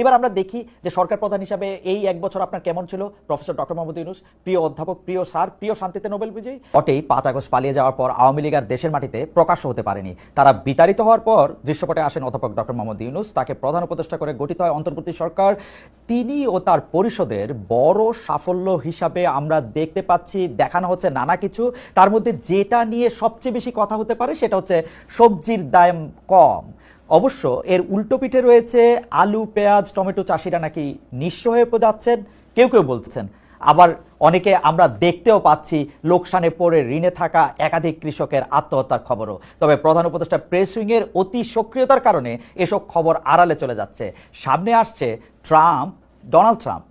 এবার আমরা দেখি যে সরকার প্রধান হিসাবে এই এক বছর আপনার কেমন ছিল? প্রফেসর ডক্টর মোহাম্মদ ইউনুস, প্রিয় অধ্যাপক, প্রিয় স্যার, প্রিয় শান্তিতে নোবেল বিজয়ী। অটেই পাঁচ আগস্ট পালিয়ে যাওয়ার পর আওয়ামী লীগ আর দেশের মাটিতে প্রকাশ্য হতে পারেনি। তারা বিতাড়িত হওয়ার পর দৃশ্যপটে আসেন অধ্যাপক ডক্টর মোহাম্মদ ইউনুস। তাকে প্রধান উপদেষ্টা করে গঠিত হয় অন্তর্বর্তী সরকার। তিনি ও তার পরিষদের বড় সাফল্য হিসাবে আমরা দেখতে পাচ্ছি। দেখানো হচ্ছে নানা কিছু। তার মধ্যে যেটা নিয়ে সবচেয়ে বেশি কথা হতে পারে সেটা হচ্ছে সবজির দাম কম। অবশ্য এর উল্টো পিঠে রয়েছে আলু, পেঁয়াজ, টমেটো চাষিরা নাকি নিঃস্ব হয়ে যাচ্ছেন, কেউ কেউ বলছেন। আবার অনেকে আমরা দেখতেও পাচ্ছি লোকসানে পড়ে ঋণে থাকা একাধিক কৃষকের আত্মহত্যার খবরও। তবে প্রধান উপদেষ্টা প্রেস উইংয়ের অতি সক্রিয়তার কারণে এসব খবর আড়ালে চলে যাচ্ছে। সামনে আসছে ট্রাম্প, ডোনাল্ড ট্রাম্প।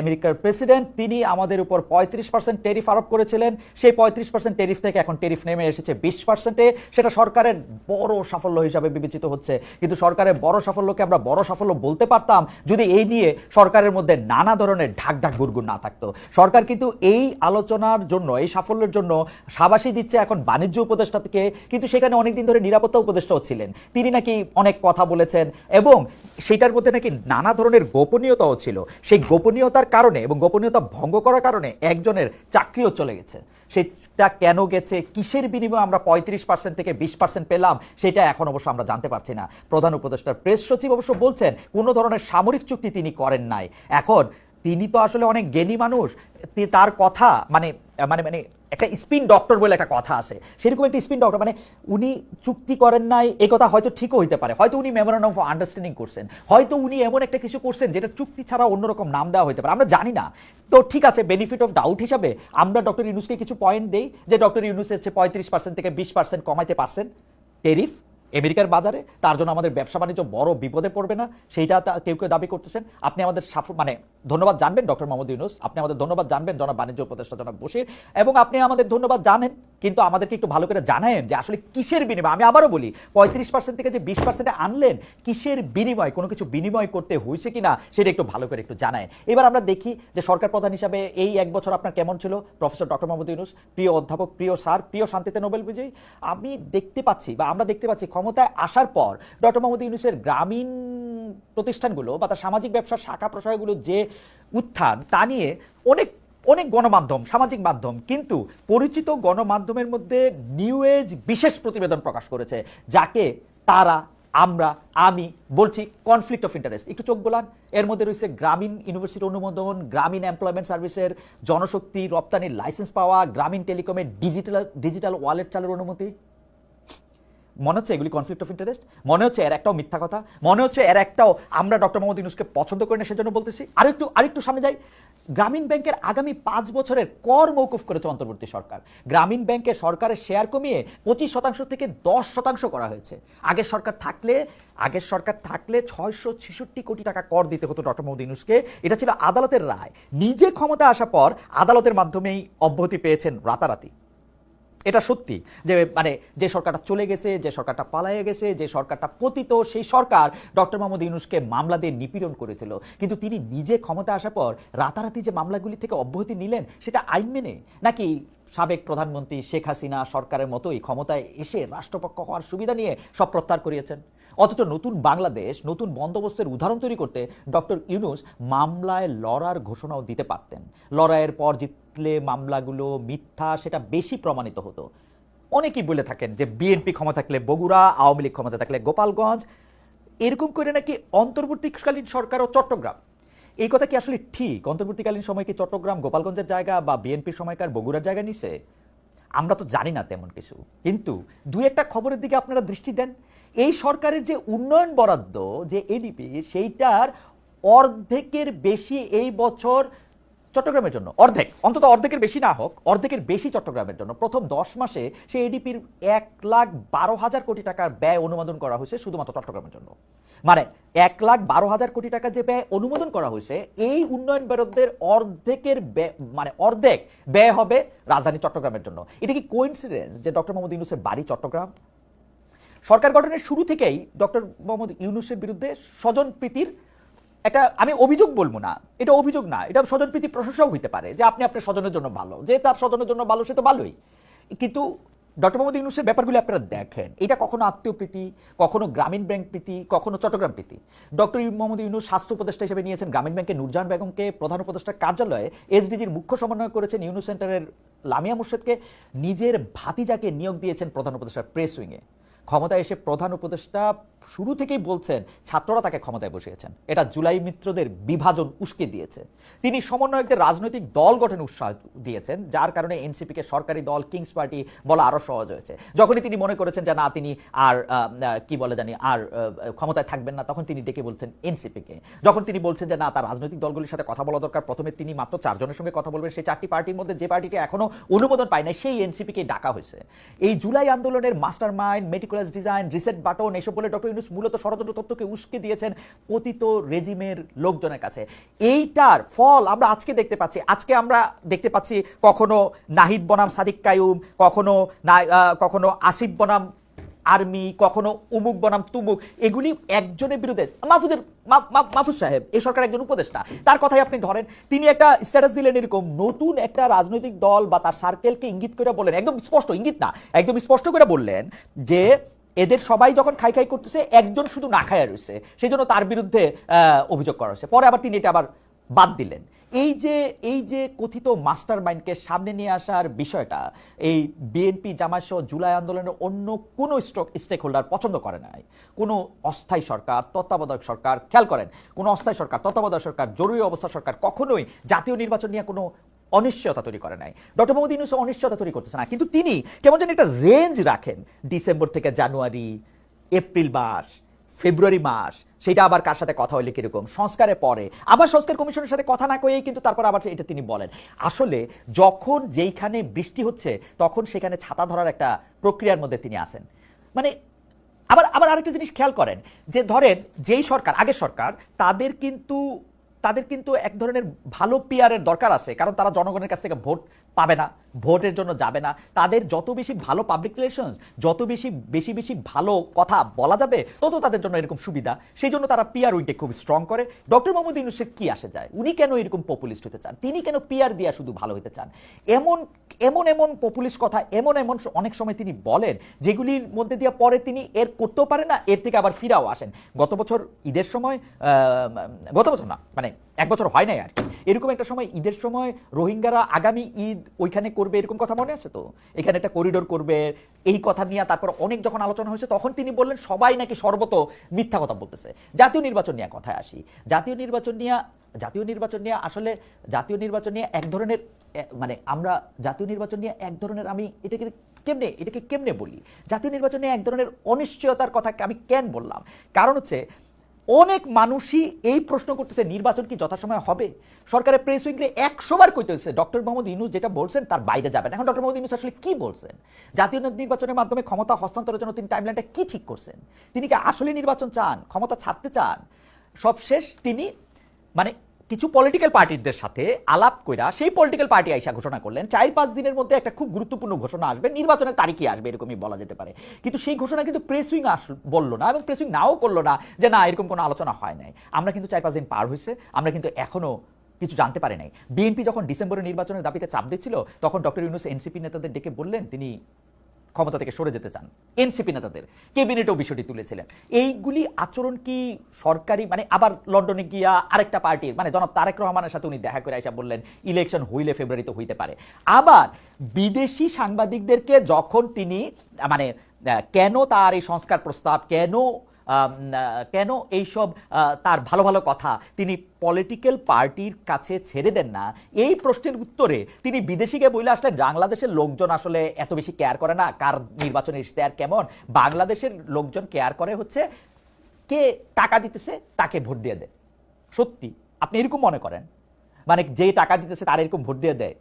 আমেরিকার প্রেসিডেন্ট, তিনি আমাদের উপর পঁয়ত্রিশ পার্সেন্ট টেরিফ আরোপ করেছিলেন। সেই পঁয়ত্রিশ পার্সেন্ট টেরিফ থেকে এখন টেরিফ নেমে এসেছে বিশ পার্সেন্টে সেটা সরকারের বড় সাফল্য হিসাবে বিবেচিত হচ্ছে। কিন্তু সরকারের বড় সাফল্যকে আমরা বড় সাফল্য বলতে পারতাম যদি এই নিয়ে সরকারের মধ্যে নানা ধরনের ঢাক ঢাক গুড়গুড় না থাকতো। সরকার কিন্তু এই আলোচনার জন্য, এই সাফল্যের জন্য সাবাসী দিচ্ছে এখন বাণিজ্য উপদেষ্টা থেকে। কিন্তু সেখানে অনেকদিন ধরে নিরাপত্তা উপদেষ্টাও ছিলেন। তিনি নাকি অনেক কথা বলেছেন এবং সেটার মধ্যে নাকি নানা ধরনের গোপনীয়তাও ছিল। সেই গোপনীয়তার কারণে এবং গোপনীয়তা ভঙ্গ করার কারণে একজনের চাকরিও চলে গেছে। সেটা কেন গেছে? কিসের বিনিময়ে আমরা পঁয়ত্রিশ পার্সেন্ট থেকে বিশ পার্সেন্ট পেলাম? সেটা এখন অবশ্য আমরা জানতে পারছি না। প্রধান উপদেষ্টার প্রেস সচিব অবশ্য বলছেন, কোনো ধরনের সামরিক চুক্তি তিনি করেন নাই। এখন তিনি তো আসলে অনেক জ্ঞানী মানুষ। তার কথা মানে মানে মানে একটা স্পিন ডক্টর বলে একটা কথা আছে। সেরকম একটা স্পিন ডক্টর মানে উনি চুক্তি করেন নাই, এ কথা হয়তো ঠিকও হইতে পারে। হয়তো উনি মেমোরান্ডাম অফ আন্ডারস্ট্যান্ডিং করছেন। হয়তো উনি এমন একটা কিছু করছেন যেটা চুক্তি ছাড়া অন্যরকম নাম দেওয়া হতে পারে। আমরা জানি না। তো ঠিক আছে বেনিফিট অফ ডাউট হিসাবে আমরা ডক্টর ইউনুসকে কিছু পয়েন্ট দেই যে ডক্টর ইউনুস হচ্ছে পঁয়ত্রিশ পার্সেন্ট থেকে বিশ পার্সেন্ট কমাইতে পারছেন। টেরিফ আমেরিকার বাজারে, তার জন্য আমাদের ব্যবসা বাণিজ্য বড় বিপদে পড়বে না। সেইটা কেউ কেউ দাবি করতেছেন। আপনি আমাদের মানে ধন্যবাদ জানবেন ডক্টর মোহাম্মদ ইউনুস। আপনি আমাদের ধন্যবাদ জানবেন জনাব বাণিজ্য উপদেষ্টা জনাব বসির এবং আপনি আমাদের ধন্যবাদ জানেন, কিন্তু আমাদেরকে একটু ভালো করে জানায়েন যে আসলে কিসের বিনিময়? আমি আবারও বলি, পঁয়ত্রিশ পার্সেন্ট থেকে যে বিশ পার্সেন্টে আনলেন, কিসের বিনিময়? কোনো কিছু বিনিময় করতে হয়েছে কিনা সেটা একটু ভালো করে একটু জানায় এবার আমরা দেখি যে সরকার প্রধান হিসাবে এই এক বছর আপনার কেমন ছিল? প্রফেসর ডক্টর মোহাম্মদ ইউনুস, প্রিয় অধ্যাপক, প্রিয় স্যার, প্রিয় শান্তিতে নোবেল বিজয়ী। আমি দেখতে পাচ্ছি বা আমরা দেখতে পাচ্ছি ক্ষমতায় আসার পর ডক্টর মোহাম্মদ ইউনুসের গ্রামীণ প্রতিষ্ঠানগুলো বা তার সামাজিক ব্যবসার শাখা প্রশাখাগুলো যে উত্থান, তা নিয়ে অনেক অনেক গণমাধ্যম, সামাজিক মাধ্যম, কিন্তু পরিচিত গণমাধ্যমের মধ্যে নিউ এজ বিশেষ প্রতিবেদন প্রকাশ করেছে, যাকে তারা, আমরা, আমি বলছি কনফ্লিক্ট অফ ইন্টারেস্ট একটু চোখ গোলান এর মধ্যে রয়েছে গ্রামীণ ইউনিভার্সিটি অনুমোদন, গ্রামীণ এমপ্লয়মেন্ট সার্ভিসের জনশক্তি রপ্তানির লাইসেন্স পাওয়া, গ্রামীণ টেলিকমের ডিজিটাল ডিজিটাল ওয়ালেট চালুর অনুমতি। মনে হচ্ছে এগুলি কনফ্লিক্ট অফ ইন্টারেস্ট মনে হচ্ছে এর একটাও মিথ্যা কথা, মনে হচ্ছে এর একটাও আমরা ডক্টর মোহাম্মদ ইউনুসকে পছন্দ করি না, সেজন্য বলতেছি। আরেকটু আরেকটু সামনে যাই। গ্রামীণ ব্যাংকের আগামী পাঁচ বছরের কর মৌকুফ করেছে অন্তর্বর্তী সরকার। গ্রামীণ ব্যাংকে সরকারের শেয়ার কমিয়ে পঁচিশ শতাংশ থেকে দশ শতাংশ করা হয়েছে। আগের সরকার থাকলে, আগের সরকার থাকলে ছয়শো ছেষট্টি কোটি টাকা কর দিতে হতো ডক্টর মোহাম্মদ ইউনুসকে এটা ছিল আদালতের রায়। নিজে ক্ষমতা আসার পর আদালতের মাধ্যমেই অব্যাহতি পেয়েছেন রাতারাতি। এটা সত্যি যে মানে যে সরকারটা চলে গেছে, যে সরকারটা পালাইয়ে গেছে, যে সরকারটা পতিত, সেই সরকার ডক্টর মোহাম্মদ ইউনুসকে মামলা দিয়ে নিপীড়ন করেছিল। কিন্তু তিনি নিজে ক্ষমতা আসার পর রাতারাতি যে মামলাগুলি থেকে অব্যাহতি নিলেন, সেটা আইন মেনে? নাকি সাবেক প্রধানমন্ত্রী শেখ হাসিনা সরকারের মতোই ক্ষমতায় এসে রাষ্ট্রপক্ষ হওয়ার সুবিধা নিয়ে সব প্রত্যাহার করিয়েছেন। অথচ নতুন বাংলাদেশ, নতুন বন্দোবস্তের উদাহরণ তৈরি করতে ডক্টর ইউনুস মামলায় লড়ার ঘোষণাও দিতে পারতেন। লড়াইয়ের পর জিতলে মামলাগুলো মিথ্যা, সেটা বেশি প্রমাণিত হতো। অনেকেই বলে থাকেন যে বিএনপি ক্ষমতা থাকলে বগুড়া, আওয়ামী লীগ ক্ষমতা থাকলে গোপালগঞ্জ। এরকম করে নাকি অন্তর্বর্তীকালীন সরকার ও চট্টগ্রাম এই কথা কি আসলে ঠিক? অন্তর্বর্তীকালীন সময় কি চট্টগ্রাম, গোপালগঞ্জের জায়গা বা বিএনপির সময়কার বগুড়ার জায়গা নিছে? আমরা তো জানি না তেমন কিছু। কিন্তু দু একটা খবরের দিকে আপনারা দৃষ্টি দেন। এই সরকারের যে উন্নয়ন বরাদ্দ, যে এডিপি সেইটার অর্ধেকের বেশি এই বছর চট্টগ্রামের জন্য। অর্ধেক, অন্তত অর্ধেকের বেশি না হোক, অর্ধেকের বেশি চট্টগ্রামের জন্য। প্রথম দশ মাসে সেই এডিপির এক লাখ বারো হাজার কোটি টাকার ব্যয় অনুমোদন করা হয়েছে শুধুমাত্র চট্টগ্রামের জন্য। মানে এক লাখ বারো হাজার কোটি টাকা যে ব্যয় অনুমোদন করা হয়েছে, এই উন্নয়ন বরাদ্দের অর্ধেকের মানে অর্ধেক ব্যয় হবে রাজধানী চট্টগ্রামের জন্য। এটা কি কোইন্সিডেন্স যে ডক্টর মোহাম্মদ ইউনুসের বাড়ি চট্টগ্রাম? সরকার গঠনের শুরু থেকেই ডক্টর মোহাম্মদ ইউনুসের বিরুদ্ধে স্বজন প্রীতির একটা আমি অভিযোগ বলব না, এটা অভিযোগ না, এটা স্বজন প্রীতি প্রশংসাও হইতে পারে যে আপনি আপনার স্বজনের জন্য ভালো, যে তার স্বজনের জন্য ভালো সে তো ভালোই। কিন্তু ডক্টর মোহাম্মদ ইউনুসের ব্যাপারগুলি আপনারা দেখেন, এটা কখনো আত্মীয় প্রীতি, কখনো গ্রামীণ ব্যাংক প্রীতি, কখনো চট্টগ্রাম প্রীতি। ডক্টর মোহাম্মদ ইউনুস স্বাস্থ্য উপদেষ্টা হিসেবে নিয়েছেন গ্রামীণ ব্যাংকের নুরজাহান বেগমকে, প্রধান উপদেষ্টার কার্যালয়ে এসডিজির মুখ্য সমন্বয় করেছেন ইউনুস সেন্টারের লামিয়া মুর্শেদকে, নিজের ভাতিজাকে নিয়োগ দিয়েছেন প্রধান উপদেষ্টার প্রেস উইংয়ে। ক্ষমতায় এসে প্রধান উপদেষ্টা শুরু থেকেই বলছেন, ছাত্ররা তাকে ক্ষমতায় বসিয়েছেন। এটা জুলাই মিত্রদের বিভাজন উস্কে দিয়েছে। তিনি সমন্বয়কদের রাজনৈতিক দল গঠনে উৎসাহ দিয়েছেন, যার কারণে এনসিপিকে সরকারি দল, কিংস পার্টি বলা আরও সহজ হয়েছে। যখনই তিনি মনে করেছেন যে না, তিনি আর কি বলে জানি, আর ক্ষমতায় থাকবেন না, তখন তিনি ডেকে বলছেন এনসিপিকে। যখন তিনি বলছেন যে না, তার রাজনৈতিক দলগুলির সাথে কথা বলা দরকার, প্রথমে তিনি মাত্র চারজনের সঙ্গে কথা বলবেন, সেই চারটি পার্টির মধ্যে যে পার্টিটি এখনও অনুমোদন পায় না সেই এনসিপিকে ডাকা হয়েছে। এই জুলাই আন্দোলনের master mind meticulous design reset button এসব বলে ডক্টর ইউনুস মূলত ষড়যন্ত্র তত্ত্বকে উস্কে দিয়েছেন পতিত রেজিমের লোকজনের কাছে। এইটার ফল আমরা আজকে দেখতে পাচ্ছি। আজকে আমরা দেখতে পাচ্ছি কখনো নাহিদ বনাম, সাদিক কায়ুম, কখনো কখনো আসিফ বনাম আর্মি, কখনো উমুক, বনাম, তুমুক, এগুলি একজনের বিরুদ্ধে। মাহফুজের মাহফুজ সাহেব, এই সরকার একজন উপদেষ্টা, তার কথাই আপনি ধরেন। তিনি একটা স্ট্যাটাস দিলেন এরকম, নতুন একটা রাজনৈতিক দল বা তার সার্কেলকে ইঙ্গিত করে বললেন একদম স্পষ্ট, ইঙ্গিত না, একদম স্পষ্ট করে বললেন যে, এদের সবাই যখন খাই খাই করতেছে, একজন শুধু না খায়া রয়েছে। সেই জন্য তার বিরুদ্ধে অভিযোগ করা হয়েছে। পরে আবার তিনি এটা আবার বাদ দিলেন। এই যে এই যে কথিত মাস্টার মাইন্ডকে সামনে নিয়ে আসার বিষয়টা, এই বিএনপি জামায়াত সহ জুলাই আন্দোলনের অন্য কোনো স্টক স্টেক হোল্ডার পছন্দ করে নাই। কোনো অস্থায়ী সরকার, তত্ত্বাবধায়ক সরকার, খেয়াল করেন, কোনো অস্থায়ী সরকার, তত্ত্বাবধায়ক সরকার, জরুরি অবস্থা সরকার কখনোই জাতীয় নির্বাচন নিয়ে কোনো অনিশ্চয়তা তৈরি করে নাই। ডক্টর মোহাম্মদ ইউনুস অনিশ্চয়তা তৈরি করতেছে না, কিন্তু তিনি কেমন যেন একটা রেঞ্জ রাখেন, ডিসেম্বর থেকে জানুয়ারি, এপ্রিল মাস ফেব্রুয়ারি মাস, সেটা আবার কার সাথে কথা হইলে কীরকম? সংস্কারে পরে। আবার সংস্কার কমিশনের সাথে কথা না কয়েই কিন্তু তারপর আবার এটা তিনি বলেন। আসলে যখন যেইখানে বৃষ্টি হচ্ছে, তখন সেখানে ছাতা ধরার একটা প্রক্রিয়ার মধ্যে তিনি আছেন। মানে আবার আবার আরেকটা জিনিস খেয়াল করেন, যে ধরেন যেই সরকার, আগের সরকার, তাদের কিন্তু তাদের কিন্তু এক ধরনের ভালো পিয়ারের দরকার আছে, কারণ তারা জনগণের কাছ থেকে ভোট পাবে না। ভোটের জন্য যাবে না। তাদের যত বেশি ভালো পাবলিক রিলেশনস যত বেশি বেশি বেশি ভালো কথা বলা যাবে, তত তাদের জন্য এরকম সুবিধা। সেই জন্য তারা পিয়ার উইংটে খুব স্ট্রং করে। ডক্টর মোহাম্মদ ইউনুসের কি আসে যায়? উনি কেন এরকম পপুলিস্ট হতে চান? তিনি কেন পিয়ার দিয়া শুধু ভালো হতে চান? এমন এমন এমন পপুলিস্ট কথা, এমন এমন অনেক সময় তিনি বলেন, যেগুলির মধ্যে দিয়ে পরে তিনি এর করতেও পারে না, এর থেকে আবার ফিরাও আসেন। গত বছর ঈদের সময় গত বছর না মানে এক বছর হয় নাই আর এরকম একটা সময়, ঈদের সময় রোহিঙ্গারা আগামী ঈদ ওইখানে করবে এরকম কথা মনে আছে তো? এখানে একটা করিডোর করবে, এই কথা নিয়ে তারপর অনেক যখন আলোচনা হয়েছে, তখন তিনি বললেন, সবাই নাকি সর্বত মিথ্যা কথা বলতেছে। জাতীয় নির্বাচন নিয়ে কথায় আসি। জাতীয় নির্বাচন নিয়ে, জাতীয় নির্বাচন নিয়ে আসলে, জাতীয় নির্বাচন নিয়ে এক ধরনের মানে আমরা জাতীয় নির্বাচন নিয়ে এক ধরনের আমি এটাকে কেমনে এটাকে কেমনে বলি? জাতীয় নির্বাচন নিয়ে এক ধরনের অনিশ্চয়তার কথা আমি কেন বললাম? কারণ হচ্ছে অনেক মানুষই এই প্রশ্ন করতেছে, নির্বাচন কি যথাসময়ে হবে? সরকারের প্রেস উইংরে একশোবার কইতেছে, ডক্টর মোহাম্মদ ইউনুস যেটা বলছেন তার বাইরে যাবেন। এখন ডক্টর মোহাম্মদ ইউনুস আসলে কি বলছেন? জাতীয় নির্বাচনের মাধ্যমে ক্ষমতা হস্তান্তরের জন্য তিনি টাইমলাইনটা কি ঠিক করছেন? তিনি কি আসলে নির্বাচন চান? ক্ষমতা ছাড়তে চান? সবশেষ তিনি মানে কিছু পলিটিক্যাল পার্টিদের সাথে আলাপ কইরা সেই পলিটিক্যাল পার্টি আইসা ঘোষণা করলেন। চার পাঁচ দিনের মধ্যে একটা খুব গুরুত্বপূর্ণ ঘোষণা আসবে। নির্বাচনের তারিখই আসবে, এরকমই বলা যেতে পারে। কিন্তু সেই ঘোষণা কিন্তু প্রেস উইং আস বলল না এবং প্রেস উইং নাও করল না যে না, এরকম কোনো আলোচনা হয় নাই। আমরা কিন্তু চার পাঁচ দিন পার হয়েছে আমরা কিন্তু এখনও কিছু জানতে পারি নাই। বিএনপি যখন ডিসেম্বরে নির্বাচনের দাবিতে চাপ দিচ্ছিল, তখন ডক্টর ইউনুস এনসিপি নেতাদের ডেকে বললেন, তিনি ক্ষমতা থেকে সরে যেতে চান, এনসিপি নেতাদের, ক্যাবিনেটও বিষয়টি তুলেছিলেন। এইগুলি আচরণ কি সরকারি মানে আবার লন্ডনে গিয়া আরেকটা পার্টির মানে জনাব তারেক রহমানের সাথে উনি দেখা করে আসা বললেন, ইলেকশন হইলে ফেব্রুয়ারিতে হইতে পারে। আবার বিদেশি সাংবাদিকদেরকে যখন তিনি মানে কেন তার এই সংস্কার প্রস্তাব, কেন কেন এইসব তার ভালো ভালো কথা তিনি পলিটিক্যাল পার্টির কাছে ছেড়ে দেন না? এই প্রশ্নের উত্তরে তিনি বিদেশিকে বলে আসলে বাংলাদেশের লোকজন আসলে এত বেশি কেয়ার করে না। কার নির্বাচনের ইশতেহার কেমন? বাংলাদেশের লোকজন কেয়ার করে হচ্ছে কে টাকা দিতেছে, তাকে ভোট দিয়ে দেয়। সত্যি? আপনি এরকম মনে করেন? মানে যে টাকা দিতেছে, তার এরকম ভোট দিয়ে দেয়।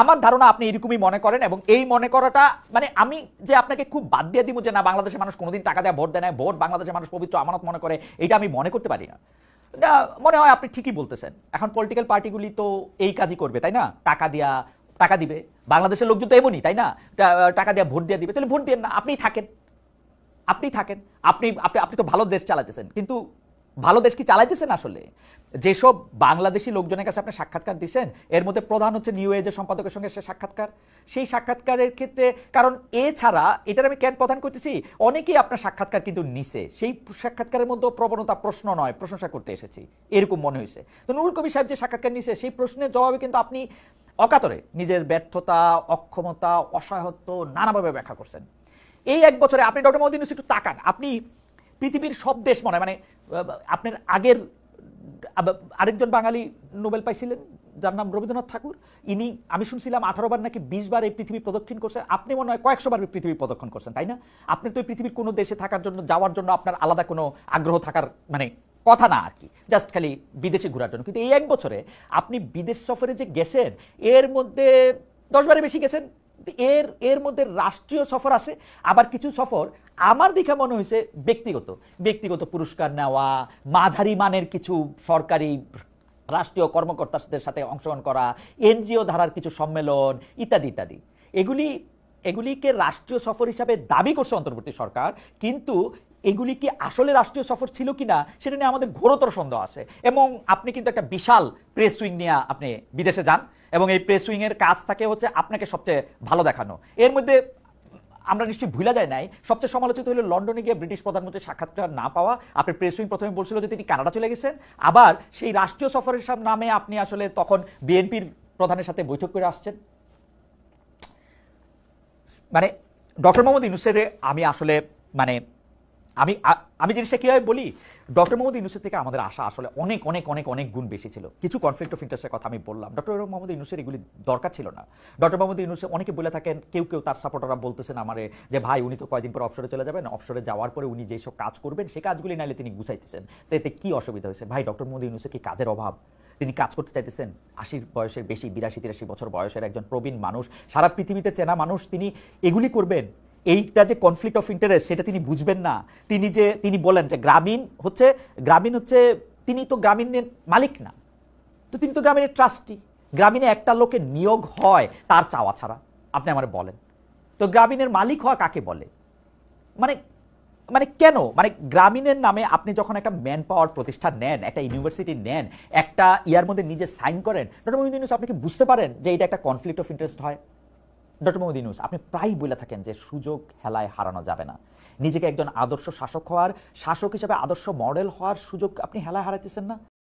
আমার ধারণা আপনি এরকমই মনে করেন এবং এই মনে করাটা মানে আমি যে আপনাকে খুব বাদ দিয়ে দিব যে না, বাংলাদেশের মানুষ কোনোদিন টাকা দেয়, ভোট দেয় না, ভোট বাংলাদেশের মানুষ পবিত্র আমানত মনে করে, এটা আমি মনে করতে পারি না। মনে হয় আপনি ঠিকই বলতেছেন। এখন পলিটিক্যাল পার্টিগুলি তো এই কাজই করবে, তাই না? টাকা দিয়া, টাকা দিবে। বাংলাদেশের লোকজন তো এমনই, তাই না? টাকা দিয়া, ভোট দিয়ে দিবে। তাহলে ভোট দিয়ে না আপনি থাকেন। আপনি থাকেন। আপনি আপনি আপনি তো ভালো দেশ চালাতেছেন। কিন্তু ভালো দেশ কি চালাইতেছেন আসলে? যেসব বাংলাদেশি লোকজনের কাছে আপনি সাক্ষাৎকার দিচ্ছেন এর মধ্যে প্রধান হচ্ছে নিউ এজের সম্পাদকের সঙ্গে সে সাক্ষাৎকার। সেই সাক্ষাৎকারের ক্ষেত্রে, কারণ এছাড়া, এটার আমি কেন প্রধান করতেছি, অনেকেই আপনার সাক্ষাৎকার কিন্তু নিছে। সেই সাক্ষাৎকারের মধ্যে প্রবণতা প্রশ্ন নয়, প্রশংসা করতে এসেছি। এরকম মনে হয়েছে। তো নুরুল কবির সাহেব যে সাক্ষাৎকার নিছে, সেই প্রশ্নের জবাবে কিন্তু আপনি অকাতরে নিজের ব্যর্থতা, অক্ষমতা, অসহায়ত্ব নানাভাবে ব্যাখ্যা করছেন। এই এক বছরে আপনি ডক্টর মোদী একটু তাকান। আপনি পৃথিবীর সব দেশ মনে হয়, মানে আপনার আগের আরেকজন বাঙালি নোবেল পাইছিলেন যার নাম রবীন্দ্রনাথ ঠাকুর। ইনি আমি শুনছিলাম আঠারো বার নাকি বিশ বার এই পৃথিবী প্রদক্ষিণ করছেন। আপনি মনে হয় কয়েকশো বার পৃথিবী প্রদক্ষিণ করছেন তাই না? আপনি তো এই পৃথিবীর কোনো দেশে থাকার জন্য যাওয়ার জন্য আপনার আলাদা কোনো আগ্রহ থাকার মানে কথা না আর কি। জাস্ট খালি বিদেশে ঘোরার জন্য। কিন্তু এই এক বছরে আপনি বিদেশ সফরে যে গেছেন এর মধ্যে দশ বারে বেশি গেছেন এর এর মধ্যে রাষ্ট্রীয় সফর আছে, আবার কিছু সফর আমার দেখে মনে হয়েছে ব্যক্তিগত। ব্যক্তিগত পুরস্কার নেওয়া, মাঝারি মানের কিছু সরকারি রাষ্ট্রীয় কর্মকর্তাদের সাথে অংশগ্রহণ করা, এনজিও ধারার কিছু সম্মেলন ইত্যাদি ইত্যাদি। এগুলি, এগুলিকে রাষ্ট্রীয় সফর হিসাবে দাবি করছে অন্তর্বর্তী সরকার, কিন্তু এগুলি কি আসলে রাষ্ট্রীয় সফর ছিল কিনা, সেটা নিয়ে আমাদের ঘোরতর সন্দেহ আছে। এবং আপনি কিন্তু একটা বিশাল প্রেস উইং নিয়ে আপনি বিদেশে যান, এবং এই প্রেস উইং এর কাজ থাকে হচ্ছে আপনাকে সবচেয়ে ভালো দেখানো। এর মধ্যে আমরা নিশ্চয়ই ভুলা যায় নাই, সবচেয়ে সমালোচিত হলো লন্ডনে গিয়ে ব্রিটিশ প্রধানমন্ত্রীর সাক্ষাৎকার না পাওয়া। আপনি প্রেস উইং প্রথমে বলছিল যে তিনি কানাডা চলে গেছেন, আবার সেই রাষ্ট্রীয় সফরের সাম- নামে আপনি আসলে তখন বিএনপির প্রধানের সাথে বৈঠক করে আসছেন। মানে ডক্টর মোহাম্মদ ইউনুসের আমি আসলে মানে আমি আমি জিনিসটা কীভাবে বলি? ডক্টর মোহাম্মদ ইউনুসের থেকে আমাদের আশা আসলে অনেক অনেক অনেক অনেক গুণ বেশি ছিল। কিছু কনফ্লিক্ট অফ ইন্টারেস্টের কথা আমি বললাম। ডক্টর মোহাম্মদ ইউনুসের এগুলি দরকার ছিল না। ডক্টর মোহাম্মদ ইউনুস, অনেকে বলে থাকেন, কেউ কেউ তার সাপোর্টাররা বলতেছেন আমারে যে, ভাই, উনি তো কয়দিন পর অবসরে চলে যাবেন। অবসরে যাওয়ার পরে উনি যেসব কাজ করবেন সেই কাজগুলি নাইলে তিনি গুছাইতেছেন। তো এতে কী অসুবিধা হয়েছে? ভাই, ডক্টর মোহাম্মদ ইউনুসের কি কাজের অভাব? তিনি কাজ করতে চাইতেছেন। আশির বয়সের বেশি, বিরাশি, তিরাশি বছর বয়সের একজন প্রবীণ মানুষ, সারা পৃথিবীতে চেনা মানুষ, তিনি এগুলি করবেন। এইটা যে কনফ্লিক্ট অফ ইন্টারেস্ট সেটা তিনি বুঝবেন না। তিনি যে, তিনি বলেন যে গ্রামীণ হচ্ছে গ্রামীণ হচ্ছে, তিনি তো গ্রামীণের মালিক না। তো তিনি তো গ্রামীণের ট্রাস্টি গ্রামীণে একটা লোকের নিয়োগ হয়, তার চাওয়া ছাড়া। আপনি আমার বলেন। তো গ্রামীণের মালিক হওয়া কাকে বলে? মানে মানে কেন? মানে গ্রামীণের নামে আপনি যখন একটা ম্যান পাওয়ার প্রতিষ্ঠান নেন, একটা ইউনিভার্সিটি নেন, একটা ইয়ার মধ্যে নিজে সাইন করেন ডক্টর আপনি কি বুঝতে পারেন যে এটা একটা কনফ্লিক্ট অফ ইন্টারেস্ট হয়? ডক্টর মোহাম্মদ ইউনুস আপনি প্রায়ই বলে থাকেন যে সুযোগ হেলায় হারানো যাবে না। নিজেকে একজন আদর্শ শাসক হওয়ার, শাসক হিসেবে আদর্শ মডেল হওয়ার সুযোগ আপনি হেলায় হারাইতেছেন না?